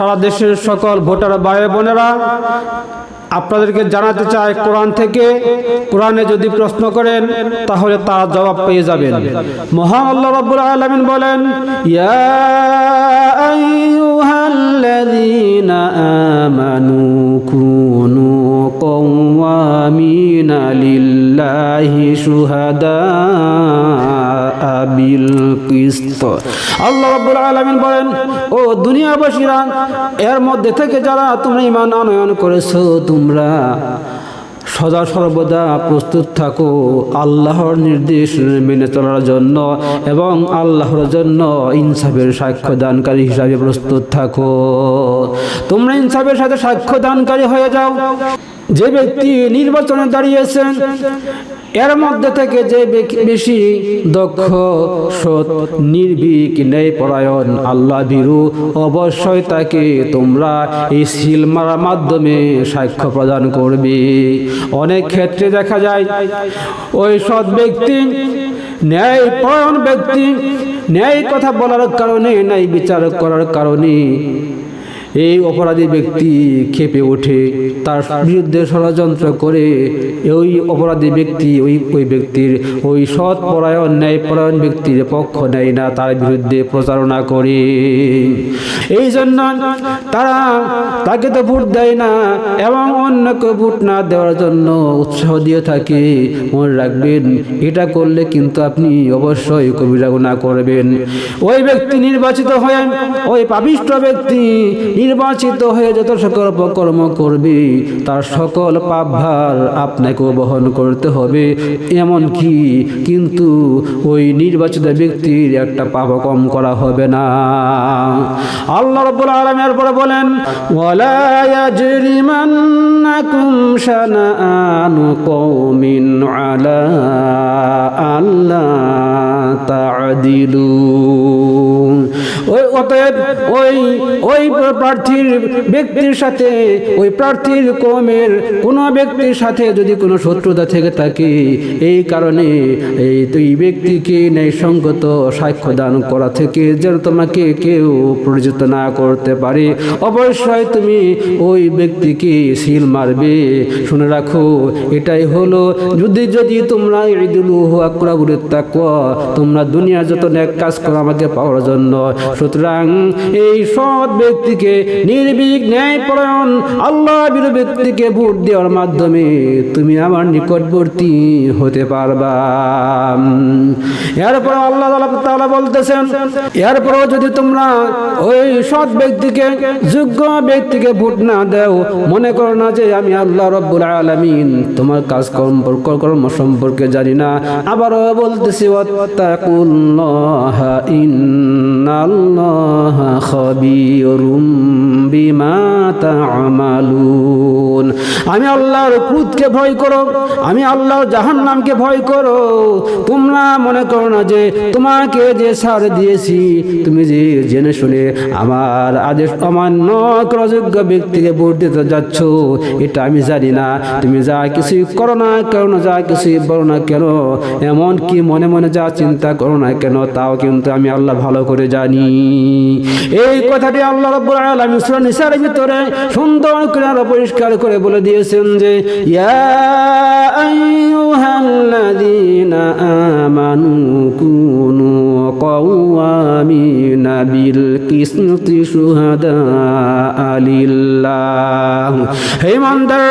সারা দেশের সকল ভোটার ভাই বোনেরা, আপনাদেরকে জানাতে চাই কোরআন থেকে। কোরআনে যদি প্রশ্ন করেন, তাহলে তার জবাব পেয়ে যাবেন। মহান আল্লাহ রাব্বুল আলামিন বলেন, ইয়া আইয়ুহাল্লাযীনা আমানু কুনু লিল্লাহি শুহাদা বিল কিস্ত। আল্লাহ রাব্বুল আলামিন বলেন, ও দুনিয়াবাসীরা, এর মধ্যে থেকে যারা তোমরা ঈমান আনয়ন করেছ, তোমরা সদা সর্বদা প্রস্তুত থাকো আল্লাহর নির্দেশ মেনে চলার জন্য এবং আল্লাহর জন্য ইনসাফের সাক্ষ্য দানকারী হিসাবে প্রস্তুত থাকো। তোমরা ইনসাফের সাথে সাক্ষ্য দানকারী হয়ে যাও। যে ব্যক্তি নির্বাচনে দাঁড়িয়েছেন এর মধ্যে থেকে যে বেশি দক্ষ, সৎ, নির্ভীক, ন্যায়পরায়ণ, আল্লাহ ভীরু, অবশ্যই তাকে তোমরা এই সিল মারার মাধ্যমে সাক্ষ্য প্রদান করবে। অনেক ক্ষেত্রে দেখা যায়, ওই সৎ ব্যক্তি, ন্যায়পরায়ণ ব্যক্তি, ন্যায় কথা বলার কারণে, ন্যায় বিচার করার কারণে এই অপরাধী ব্যক্তি খেপে ওঠে, তার বিরুদ্ধে ষড়যন্ত্র করে। ওই অপরাধী ব্যক্তি, ওই ওই ব্যক্তির, ওই সৎ পরায়ণ ন্যায় পরায়ণ ব্যক্তির পক্ষ নেয় না, তার বিরুদ্ধে প্রচারণা করে। এই জন্য তারা তাকে তো ভোট দেয় না, এবং অন্যকে ভোট না দেওয়ার জন্য উৎসাহ দিয়ে থাকে। মনে রাখবেন, এটা করলে কিন্তু আপনি অবশ্যই কবিরা গুণা করবেন। ওই ব্যক্তি নির্বাচিত হয়ে, ওই পাবিষ্ট ব্যক্তি নির্বাচিত হয়ে যত সকল কর্ম করবে, তার সকল পাপ ভার আপনাকেও বহন করতে হবে। এমন কি কিন্তু ওই নির্বাচিত ব্যক্তির একটা পাপ কম করা হবে না। আল্লাহ রাব্বুল আলামিন পরে বলেন, ওয়ালা ইয়াজরিমান্নাকুম শানাআনু কওমিন আলা আল্লা তা'দিলু ওই অতএব ওই ওই প্রার্থীর ব্যক্তির সাথে, ওই প্রার্থীর কমের কোনো ব্যক্তির সাথে যদি কোনো শত্রুতা থেকে থাকে, এই কারণে এই তুই ব্যক্তিকে ন্যায়সঙ্গত সাক্ষ্য দান করা থেকে যেন তোমাকে কেউ পরিচিত না করতে পারে। অবশ্যই তুমি ওই ব্যক্তিকে সিল মারবে। শুনে রাখো, এটাই হলো, যদি যদি তোমরা ঈদুল আকরাবুলের তাকওয়া, তোমরা দুনিয়া যত ন্যাক কাজ করো আমাকে পাওয়ার জন্য সুতরাং এই সৎ ব্যক্তিকে নির্ভীক ন্যায়পরায়ণ আল্লাহ ব্যক্তিকে ভোট দেওয়ার মাধ্যমে তুমি আমার নিকটবর্তী হতে পারবা। এরপর আল্লাহ তাআলা বলতেছেন, এরপরও যদি তোমরা ওই সৎ ব্যক্তিকে, যোগ্য ব্যক্তিকে ভোট না দেও, মনে করো না যে আমি আল্লাহ রব্বুল আলামিন তোমার কাজ সম্পর্ক কর্ম সম্পর্কে জানি না। আবারও বলতেছি, ওয়াত্তাকুল্লাহা الله خبير بما تعملون. আমি আল্লাহর ক্রোধকে ভয় করো, আমি আল্লাহর জাহান্নামকে ভয় করো। তোমরা মনে করো না যে তোমাকে যে সার দিয়েছি, তুমি যে জেনে শুনে আমার আদেশ অমান্য যোগ্য ব্যক্তিকে ভোট দিতে যাচ্ছ, এটা আমি জানি না। তুমি যা কিছুই করো না কেন, যা কিছুই বলো না কেন, এমন কি মনে মনে যা চিন্তা করো না কেন, তাও কিন্তু আমি আল্লাহ ভালো করে জানি। এই কথাটি আল্লাহ রব্বুল আলামিন সূরা নিসার ভিতরে সুন্দর করে পরিষ্কার করে বলে দিয়েছেন যে ইয়া আইয়ুহাল্লাযীনা আমানু কুনু قوامين بالقسط شهداء لله হে ইমানদাররা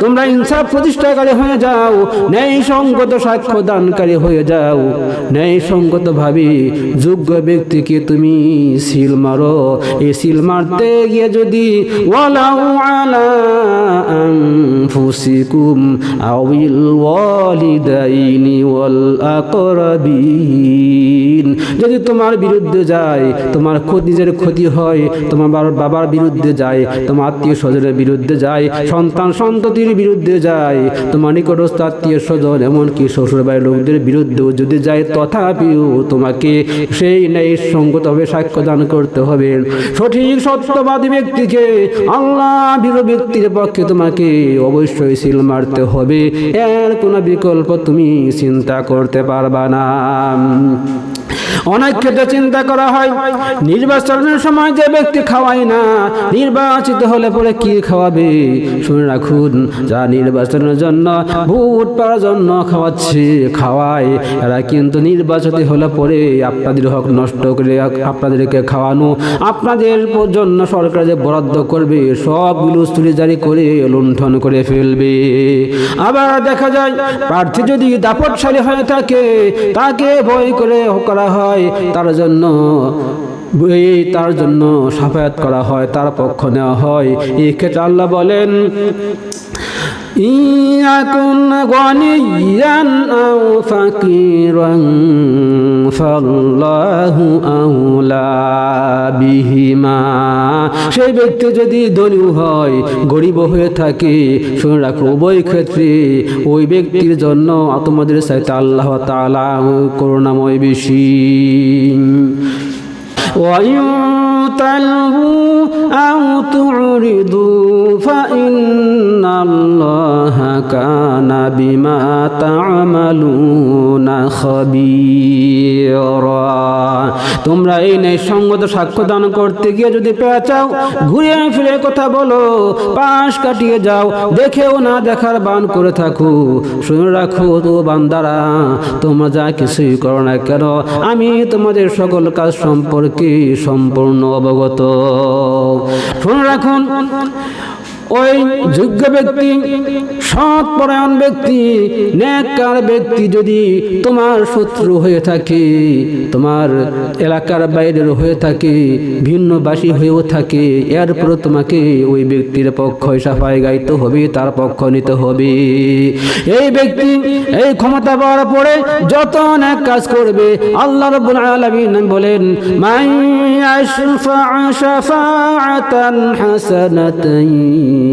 তোমরা ইনসাফ প্রতিষ্ঠাকারী হয়ে যাও ন্যায় সঙ্গত সাক্ষ্য দানকারী হয়ে যাও। ন্যায় সঙ্গত ভাবে, যোগ্য ব্যক্তিকে তুমি সিল মারো। এই সিল মারতে গিয়ে যদি ওয়ালাউ আলা আনফুসিকুম আউল ওয়ালিদাইনি ওয়াল আকরাবিন। যদি তোমার বিরুদ্ধে যায়, তোমার ক্ষতি নিজের ক্ষতি হয়, তোমার বাবার- বিরুদ্ধে যায়, তোমার আত্মীয় স্বজনের বিরুদ্ধে যায়, সন্তান সন্ততির বিরুদ্ধে যায়। তোমার নিকটস্থ আত্মীয় স্বজন, এমনকি শ্বশুর বাড়ির লোকদের বিরুদ্ধেও যদি যায়, তথাপিও তোমাকে সেই ন্যায় সঙ্গত সঙ্গতভাবে সাক্ষ্য দান করতে হবে। সঠিক, সত্যবাদী ব্যক্তিকে আল্লাহ বিরো ব্যক্তির পক্ষে তোমাকে অবশ্যই সিল মারতে হবে। এর কোনো বিকল্প তুমি চিন্তা করতে পারবা না। অনেক ক্ষেত্রে চিন্তা করা হয়। নির্বাচনের সময় যে ব্যক্তি খাওয়ায় না, নির্বাচিত হলে পরে কি খাওয়াবে? শুনে রাখুন, যারা নির্বাচনের জন্য ভোট পাওয়ার জন্য খাওয়াচ্ছে, খাওয়ায়, এরা কিন্তু নির্বাচিত হলে পরে আপনাদের হক নষ্ট করে আপনাদেরকে খাওয়ানো, আপনাদের জন্য সরকার যে বরাদ্দ করবে, সবগুলো জারি করে লুণ্ঠন করে ফেলবে। আবার দেখা যায়, প্রার্থী যদি দাপটশালী হয়ে থাকে, তাকে ভয় করে করা হয়। তার জন্য এই তার জন্য সাফায়াত করা হয়, তার পক্ষ নেওয়া হয়। এই ক্ষেত্রে আল্লাহ বলেন ইয়াকুন গনিয়ান আও ফাকিরান, ফাল্লাহু আউলা বিহিমা। সেই ব্যক্তি যদি ধনী হয়, গরিব হয়ে থাকে, শুনে রাখো, উভয় ক্ষেত্রে ওই ব্যক্তির জন্য তোমাদের সাথে আল্লাহ তাআলা করুণাময় বেশি। وإن تلهوا أو تعرضوا فإن الله كان بما تعملون خبيرا তোমরা এই নেই সঙ্গত সাক্ষ্য দান করতে গিয়ে যদি পেঁচাও ঘুরে ফিরে কথা বলো পাশ কাটিয়ে যাও দেখেও না দেখার বান করে থাকো শুনে রাখো তো বান্দারা তোমরা যা কিছুই করো না কেন আমি তোমাদের সকল কাজ সম্পর্কে সম্পূর্ণ অবগত। শুনে রাখুন ওই যোগ্য ব্যক্তি সৎ পরায়ণ ব্যক্তি ন্যাকার ব্যক্তি যদি তোমার শত্রু হয়ে থাকে, তোমার এলাকার বাইরের হয়ে থাকে, ভিন্নবাসী হয়েও থাকে এরপর তোমাকে ওই ব্যক্তির পক্ষ সাফাই গাইতে হবে, তার পক্ষ নিতে হবে। এই ব্যক্তি এই ক্ষমতা পাওয়ার পরে যত ন্যাক কাজ করবে, আল্লাহ রব্বুল আলামিন বলেন মাই হাসানাতান,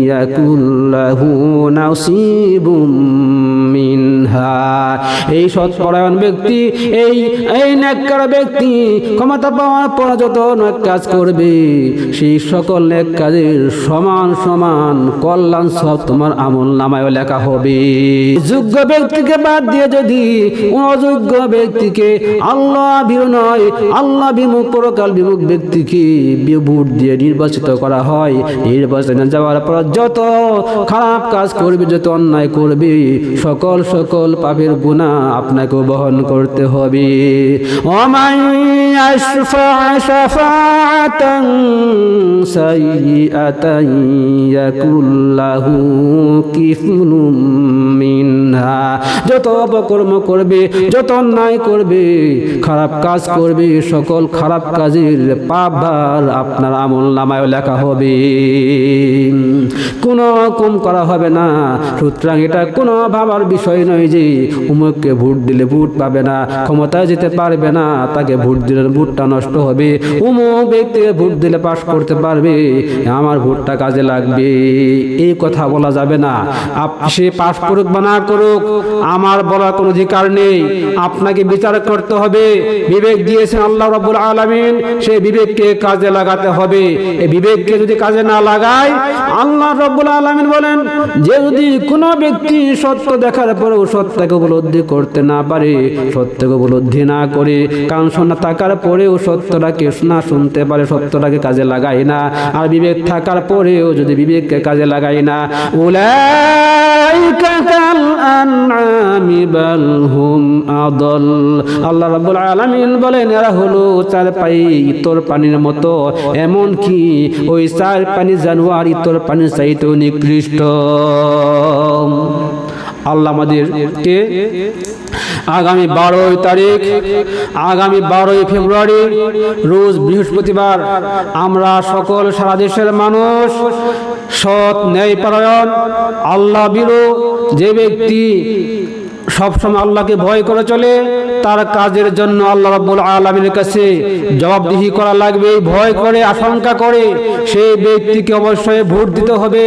ইয়াকুল লাহু নাসিবুম মিনহা। এই সৎপরায়ণ ব্যক্তি, এই এই ব্যক্তি ক্ষমতা পাওয়ার পর যত কাজ করবে, সেই সকল নেক কাজের সমান সমান কল্যাণ সব তোমার আমল নামায় লেখা হবে। যোগ্য ব্যক্তিকে বাদ দিয়ে যদি অযোগ্য ব্যক্তিকে আল্লাহ ভীরু নয় আল্লাহ বিমুখ, পরকাল বিমুখ ব্যক্তিকে ভোট দিয়ে নির্বাচিত করা হয় নির্বাচনে যাওয়ার পর যত খারাপ কাজ করবে, যত অন্যায় করবে। সকল সকল পাপের গুণা আপনাকে বহন করতে হবে। যত অপকর্ম করবে, যত অন্যায় করবে, খারাপ কাজ করবে, সকল খারাপ কাজের পাপ ভার আপনার আমল নামায় লেখা হবে। কোনো কম করা হবে না। সুতরাং এটা কোনো ভাবার বিষয় নয় যে উমুককে ভোট দিলে ভোট পাবে না ক্ষমতায় যেতে পারবে না, তাকে ভোট দিলে ভোটটা নষ্ট হবে। উমুক ব্যক্তিকে ভোট দিলে পাশ করতে পারবে, আমার ভোটটা কাজে লাগবে। এই কথা বলা যাবে না। সে পাশ করুক বা না করুক, আমার বলার কোনো অধিকার নেই। আপনাকে বিচার করতে হবে। বিবেক দিয়েছেন আল্লাহ রাব্বুল আলামিন সেই বিবেককে কাজে লাগাতে হবে। এই বিবেককে যদি কাজে না লাগায়, আল্লাহ রব্বুল আলামিন বলেন, যে যদি কোনো ব্যক্তি সত্য দেখার পরেও সত্যকে উপলব্ধি করতে না পারে, সত্যকে উপলব্ধি না করে কান শোনা থাকার পরেও সত্যটাকে না শুনতে পারে, সত্যটাকে কাজে লাগায় না। আর বিবেক থাকার পরেও যদি বিবেককে কাজে লাগায় না, উলাইকা আল্লাহ বলেন, এরা হলো চার পাই পানির মতো এমন কি ওই চার পানি জানোয়ার ইতর পানির চাইতেও নিকৃষ্ট। আল্লাহ আগামী বারোই তারিখ, আগামী বারোই ফেব্রুয়ারি, রোজ বৃহস্পতিবার, আমরা সকল সারা দেশের মানুষ সৎ ন্যায়পরায়ণ আল্লাহ বিরো যে ব্যক্তি সবসময় আল্লাহকে ভয় করে চলে, তার কাজের জন্য আল্লাহ রাব্বুল আলামিনের কাছে জবাবদিহি করা লাগবে, ভয় করে, আশঙ্কা করে। সেই ব্যক্তিকে অবশ্যই ভোট দিতে হবে,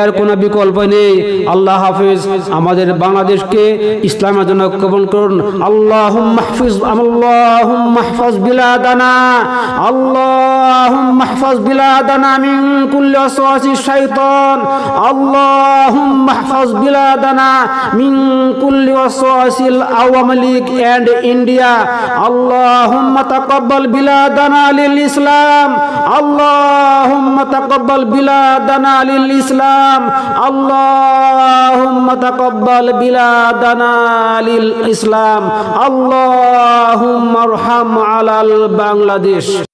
এর কোনো বিকল্প নেই। আল্লাহ হাফিজ, আমাদের বাংলাদেশকে ইসলামের জন্য কবল করুন। আল্লাহ মাহফিজ আল্লাহ মাহফাজ বিলাদানা আল্লাহ মাহফাজ বিলাদানা মিন কুল্লি ওয়াসওয়াসি শাইতান আল্লাহ মাহফাজ বিলাদানা মিন কুল্লি Awami League and and India. Lil Islam. Allahumma taqabbal biladana lil Islam. Allahumma taqabbal biladana lil Islam. Allahumma arham alal Bangladesh.